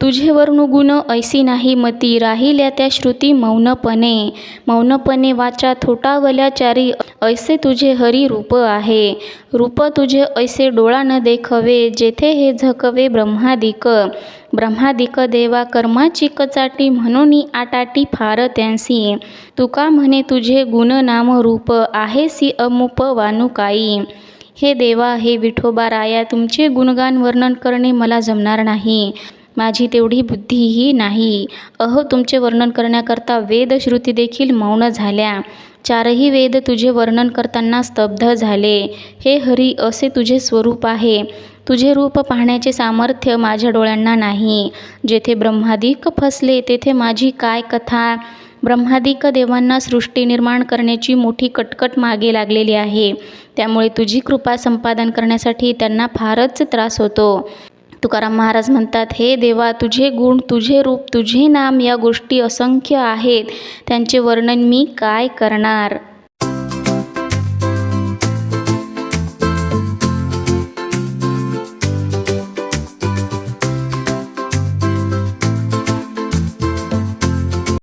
तुझे वर्णुगुण ऐसी नाही मती. राहिल्या त्या श्रुती मौनपणे. मौनपणे वाचा थोटावल्या चारी. ऐसे तुझे हरी रूप आहे. रूप तुझे ऐसे डोळा न देखवे जेथे हे झकवे ब्रह्मादिक. ब्रह्मादिक देवा कर्माची कचाटी म्हणून आटाटी फार त्यांसी. तुका म्हणे तुझे गुण नाम रूप आहे सी अमुप वानुकाई. हे देवा हे विठोबा राया तुमचे गुणगान वर्णन करणे मला जमणार नाही. माझी तेवढी बुद्धीही नाही. अहो तुमचे वर्णन करण्याकरता वेदश्रुती देखील मौन झाल्या. चारही वेद तुझे वर्णन करताना स्तब्ध झाले. हे हरी असे तुझे स्वरूप आहे. तुझे रूप पाहण्याचे सामर्थ्य माझ्या डोळ्यांना नाही. जेथे ब्रह्मादिक फसले तेथे माझी काय कथा? ब्रह्मादिक देवांना सृष्टी निर्माण करण्याची मोठी कटकट मागे लागलेली आहे. त्यामुळे तुझी कृपा संपादन करण्यासाठी त्यांना फारच त्रास होतो. तुकाराम महाराज म्हणतात हे देवा तुझे गुण तुझे रूप तुझे नाम या गोष्टी असंख्य आहेत. त्यांचे वर्णन मी काय करणार?